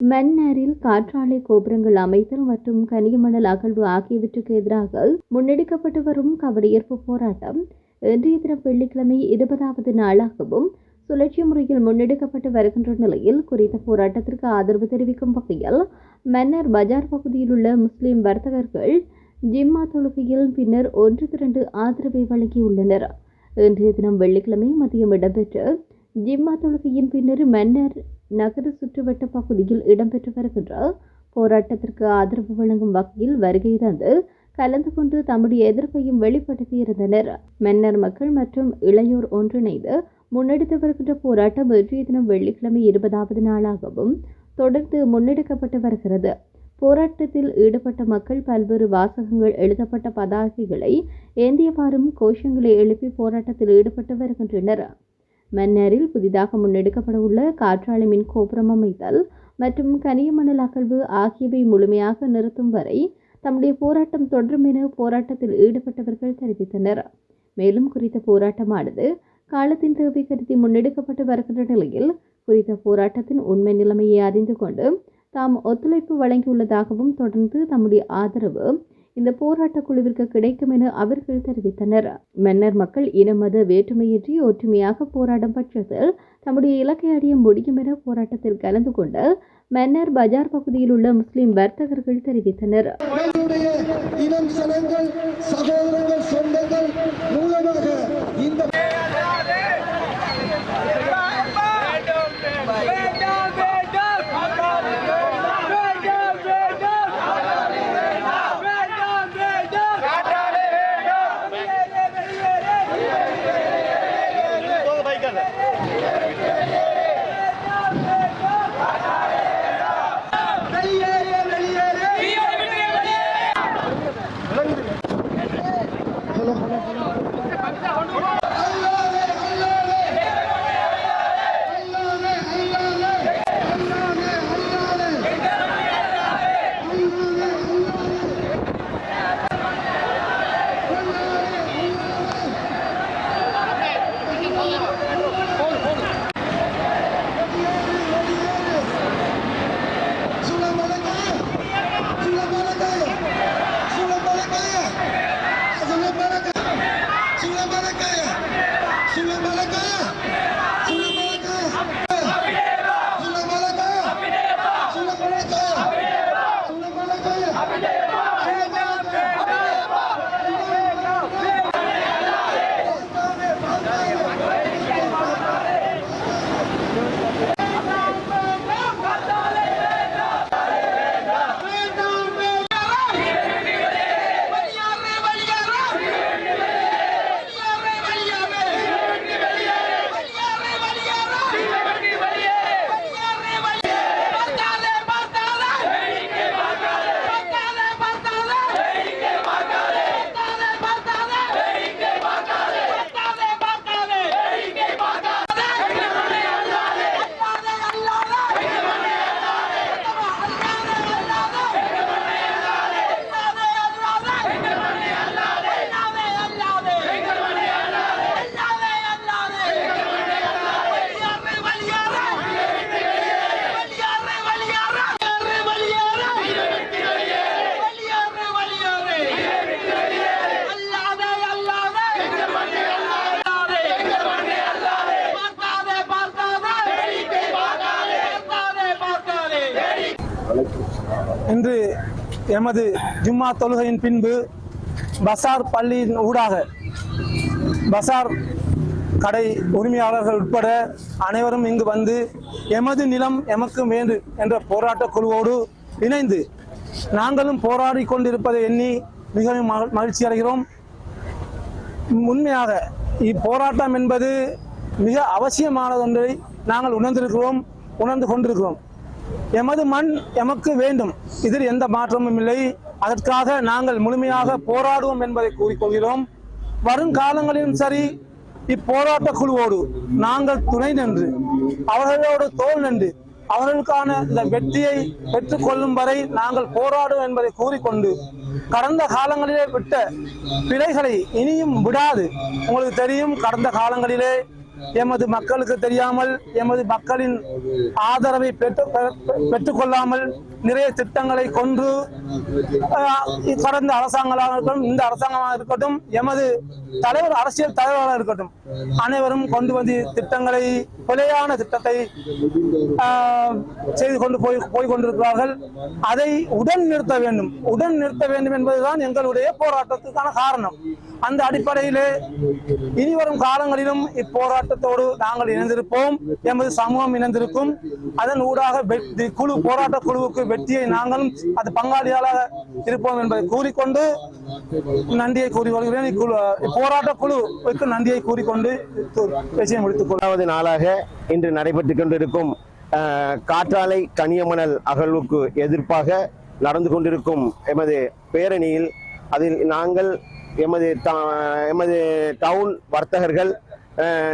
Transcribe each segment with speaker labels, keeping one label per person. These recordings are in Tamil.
Speaker 1: மன்னாரில் காற்றாலை கோபுரங்கள் அமைத்தல் மற்றும் கனிமணல் அகழ்வு ஆகியவற்றுக்கு எதிராக முன்னெடுக்கப்பட்டு வரும் கவனஈர்ப்பு போராட்டம் இன்றைய தினம் வெள்ளிக்கிழமை இருபதாவது நாளாகவும் சுழற்சி முறையில் முன்னெடுக்கப்பட்டு வருகின்ற நிலையில் குறித்த போராட்டத்திற்கு ஆதரவு தெரிவிக்கும் வகையில் மன்னர் பஜார் பகுதியில் உள்ள முஸ்லிம் வர்த்தகர்கள் ஜிம்மா தொழுகையில் பின்னர் ஒன்று திரண்டு ஆதரவை வழங்கியுள்ளனர். இன்றைய தினம் வெள்ளிக்கிழமை மதியம் இடம்பெற்ற ஜிம்மா தொழுகையின் பின்னர் மன்னர் நகர சுற்றுவட்ட பகுதியில் இடம்பெற்று வருகின்ற போராட்டத்திற்கு ஆதரவு வழங்கும் வகையில் வருகை தந்து கலந்து கொண்டு தம்முடைய எதிர்ப்பையும் வெளிப்படுத்தியிருந்தனர் மன்னர் மக்கள் மற்றும் இளையோர் ஒன்றிணைந்து முன்னெடுத்து வருகின்ற போராட்டம் இன்றைய தினம் வெள்ளிக்கிழமை இருபதாவது நாளாகவும் தொடர்ந்து முன்னெடுக்கப்பட்டு வருகிறது. போராட்டத்தில் ஈடுபட்ட மக்கள் பல்வேறு வாசகங்கள் எழுதப்பட்ட பதாகைகளை ஏந்தியவாறும் கோஷங்களை எழுப்பி போராட்டத்தில் ஈடுபட்டு வருகின்றனர். மன்னாரில் புதிதாக முன்னெடுக்கப்பட உள்ள காற்றாலை மின் கோபுரம் அமைத்தல் மற்றும் கனியமணல் அகழ்வு ஆகியவை முழுமையாக நிறுத்தும் வரை தம்முடைய போராட்டம் தொடரும் என போராட்டத்தில் ஈடுபட்டவர்கள் தெரிவித்தனர். மேலும் குறித்த போராட்டமானது காலத்தின் தேவை கருதி முன்னெடுக்கப்பட்டு வருகின்ற நிலையில் குறித்த போராட்டத்தின் உண்மை நிலைமையை அறிந்து கொண்டு தாம் ஒத்துழைப்பு வழங்கியுள்ளதாகவும் தொடர்ந்து தம்முடைய ஆதரவு இந்த போராட்ட குழுவிற்கு கிடைக்கும் என அவர்கள் தெரிவித்தனர். மன்னர் மக்கள் இன மத வேற்றுமையின்றி ஒற்றுமையாக போராடும் பட்சத்தில் தம்முடைய இலக்கை அடைய முடியும் என போராட்டத்தில் கலந்து கொண்ட மன்னர் பஜார் பகுதியில் உள்ள முஸ்லிம் வர்த்தகர்கள் தெரிவித்தனர்.
Speaker 2: இன்று எமது ஜும்மா தொழுகையின் பின்பு பசார் பள்ளியின் ஊடாக பசார் கடை உரிமையாளர்கள் உட்பட அனைவரும் இங்கு வந்து எமது நிலம் எமக்கு வேண்டு என்ற போராட்ட குழுவோடு இணைந்து நாங்களும் போராடி கொண்டிருப்பதை எண்ணி மிகவும் மகிழ்ச்சி அடைகிறோம். உண்மையாக இப்போராட்டம் என்பது மிக அவசியமானது ஒன்றை நாங்கள் உணர்ந்திருக்கிறோம் உணர்ந்து கொண்டிருக்கிறோம். எமது மண் எமக்கு வேண்டும். இதில் எந்த மாற்றமும் இல்லை. அதற்காக நாங்கள் முழுமையாக போராடுவோம் என்பதை கூறிக்கொள்கிறோம். வருங்காலங்களிலும் சரி இப்போராட்ட குழுவோடு நாங்கள் துணை நின்று அவர்களோடு தோல் நின்று அவர்களுக்கான இந்த வெற்றியை பெற்றுக்கொள்ளும் வரை நாங்கள் போராடுவோம் என்பதை கூறிக்கொண்டு கடந்த காலங்களிலே விட்ட பிழைகளை இனியும் விடாது. உங்களுக்கு தெரியும் கடந்த காலங்களிலே எமது மக்களுக்கு தெரியாமல் எமது மக்களின் ஆதரவை பெற்று பெற்றுக்கொள்ளாமல் நிறைய திட்டங்களை கொன்று கடந்த அரசாங்கமாக இருக்கட்டும் இந்த அரசாங்கமாக இருக்கட்டும் எமது தலைவர் அரசியல் தலைவராக இருக்கட்டும் அனைவரும் கொண்டு வந்து திட்டங்களை கொலையான திட்டத்தை ஆஹ், செய்து கொண்டு போய் போய் கொண்டிருக்கிறார்கள். அதை உடன் நிறுத்த வேண்டும். உடன் நிறுத்த வேண்டும் என்பதுதான் எங்களுடைய போராட்டத்துக்கான காரணம். அந்த அடிப்படையிலே இனி வரும் காலங்களிலும் இப்போராட்டத்தோடு நாங்கள் இணைந்திருப்போம். எமது சமூகம் இணைந்திருக்கும். அதன் ஊடாக வெற்றி குழு போராட்ட குழுவுக்கு வெற்றியை நாங்களும் அது பங்காளியாளாக இருப்போம் என்பதை கூறிக்கொண்டு நன்றியை கூறி இக்குழு போராட்ட குழுவுக்கு நன்றியை கூறிக்கொண்டு பேசியை முடித்துக்
Speaker 3: கொள்ளாவது நாளாக இன்று நடைபெற்றுக் கொண்டிருக்கும் காற்றாலை கனியமணல் அகழ்வுக்கு எதிர்ப்பாக நடந்து கொண்டிருக்கும் எமது பேரணியில் அதில் நாங்கள் எமது எமது டவுன் வர்த்தகர்கள்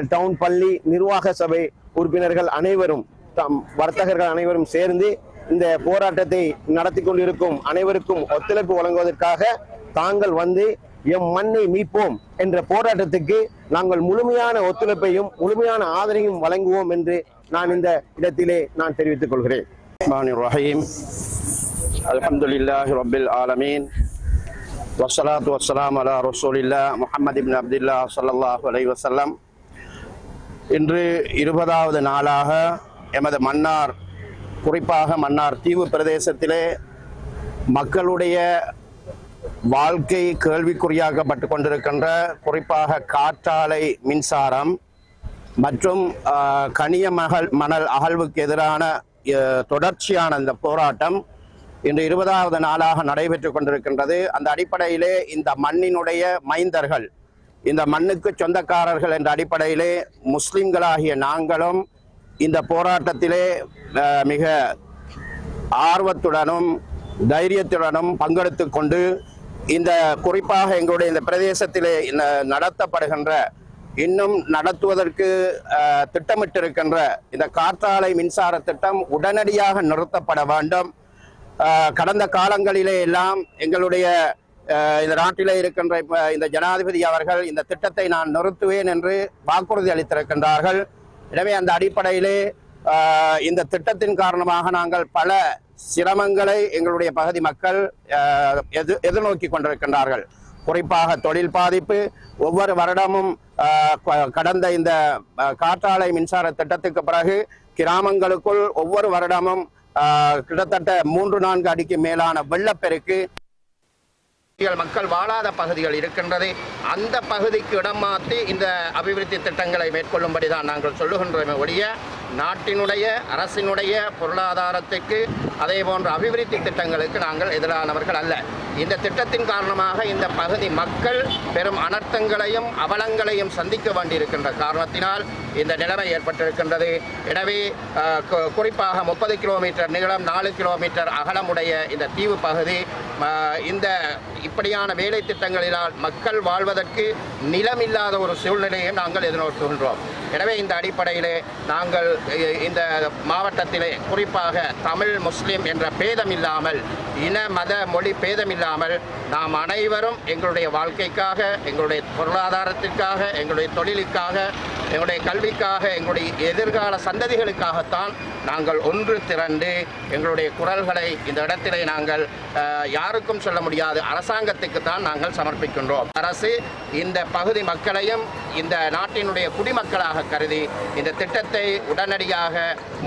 Speaker 3: டவுன் பள்ளி நிர்வாக சபை உறுப்பினர்கள் அனைவரும் தம் வர்த்தகர்கள் அனைவரும் சேர்ந்து இந்த போராட்டத்தை நடத்தி கொண்டிருக்கும் அனைவருக்கும் ஒத்துழைப்பு வழங்குவதற்காக தாங்கள் வந்து எம் மண்ணை மீட்போம் என்ற போராட்டத்துக்கு நாங்கள் முழுமையான ஒத்துழைப்பையும் முழுமையான ஆதரவையும் வழங்குவோம் என்று நான் இந்த இடத்திலே நான் தெரிவித்துக் கொள்கிறேன். ரஹீம் அலமதுல்லாஹி ரபில் ஆலமீன் வஸ்ஸலாத்து வசலாம் அலா ரசூலில்லா முஹம்மது இப்னு அப்துல்லா ஸல்லல்லாஹு அலைஹி வஸல்லம் இன்று இருபதாவது நாளாக எமது மன்னார் குறிப்பாக மன்னார் தீவு பிரதேசத்திலே மக்களுடைய வாழ்க்கை கேள்விக்குறியாக்கப்பட்டு கொண்டிருக்கின்ற குறிப்பாக காற்றாலை மின்சாரம் மற்றும் கனிய மகள் மணல் அகழ்வுக்கு எதிரான தொடர்ச்சியான இந்த போராட்டம் இன்று இருபதாவது நாளாக நடைபெற்று கொண்டிருக்கின்றது. அந்த அடிப்படையிலே இந்த மண்ணினுடைய மைந்தர்கள் இந்த மண்ணுக்கு சொந்தக்காரர்கள் என்ற அடிப்படையிலே முஸ்லிம்களாகிய நாங்களும் இந்த போராட்டத்திலே மிக ஆர்வத்துடனும் தைரியத்துடனும் பங்கெடுத்து கொண்டு இந்த குறிப்பாக எங்களுடைய இந்த பிரதேசத்திலே நடத்தப்படுகின்ற இன்னும் நடத்துவதற்கு திட்டமிட்டிருக்கின்ற இந்த காற்றாலை மின்சார திட்டம் உடனடியாக நிறுத்தப்பட வேண்டும். கடந்த காலங்களிலே எல்லாம் எங்களுடைய இந்த நாட்டில் இருக்கின்ற இப்ப இந்த ஜனாதிபதி அவர்கள் இந்த திட்டத்தை நான் நிறுத்துவேன் என்று வாக்குறுதி அளித்திருக்கின்றார்கள். எனவே அந்த அடிப்படையிலே இந்த திட்டத்தின் காரணமாக நாங்கள் பல சிரமங்களை எங்களுடைய பகுதி மக்கள் எது எதிர்நோக்கி கொண்டிருக்கின்றார்கள். குறிப்பாக தொழில் பாதிப்பு ஒவ்வொரு வருடமும் க- கடந்த இந்த காற்றாலை மின்சார திட்டத்துக்கு பிறகு கிராமங்களுக்குள் ஒவ்வொரு வருடமும் கிட்டத்தட்ட மூன்று நான்கு அடிக்கு மேலான வெள்ளப்பெருக்கு மக்கள் வாழாத பகுதிகள் இருக்கின்றது அந்த பகுதிக்கு இடம் மாற்றி இந்த அபிவிருத்தி திட்டங்களை மேற்கொள்ளும்படி தான் நாங்கள் சொல்லுகின்றோமே ஒழிய நாட்டினுடைய அரசினுடைய பொருளாதாரத்துக்கு அதே போன்ற அபிவிருத்தி திட்டங்களுக்கு நாங்கள் எதிரானவர்கள் அல்ல. இந்த திட்டத்தின் காரணமாக இந்த பகுதி மக்கள் பெரும் அனர்த்தங்களையும் அவலங்களையும் சந்திக்க வேண்டியிருக்கின்ற காரணத்தினால் இந்த நிலைமை ஏற்பட்டிருக்கின்றது. எனவே கு- குறிப்பாக முப்பது கிலோமீட்டர் நீளம் நாலு கிலோமீட்டர் அகலமுடைய இந்த தீவு பகுதி இந்த இப்படியான வேலை திட்டங்களினால் மக்கள் வாழ்வதற்கு நிலமில்லாத ஒரு சூழ்நிலையை நாங்கள் எதிர்நோக்குகின்றோம் எனவே இந்த அடிப்படையிலே நாங்கள் இந்த மாவட்டத்திலே குறிப்பாக தமிழ் முஸ்லீம் என்ற பேதம் இல்லாமல் இன மத மொழி பேதம் இல்லாமல் நாம் அனைவரும் எங்களுடைய வாழ்க்கைக்காக எங்களுடைய பொருளாதாரத்திற்காக எங்களுடைய தொழிலுக்காக எங்களுடைய கல்விக்காக எங்களுடைய எதிர்கால சந்ததிகளுக்காகத்தான் நாங்கள் ஒன்று திரண்டு எங்களுடைய குரல்களை இந்த இடத்திலே நாங்கள் யாருக்கும் சொல்ல முடியாது அரசாங்கத்துக்கு தான் நாங்கள் சமர்ப்பிக்கின்றோம். அரசு இந்த பகுதி மக்களையும் இந்த நாட்டினுடைய குடிமக்களாக கருதி இந்த திட்டத்தை உடனடியாக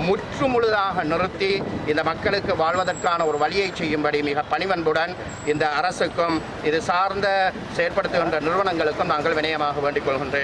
Speaker 3: முற்றுமுழுதாக நிறுத்தி இந்த மக்களுக்கு வாழ்வதற்கான ஒரு வழியை செய்யும்படி மிக பணிவன்புடன் இந்த அரசுக்கும் இது சார்ந்த செயற்படுத்துகின்ற நிறுவனங்களுக்கும் நாங்கள் வினயமாக வேண்டிக் கொள்கின்றேன்.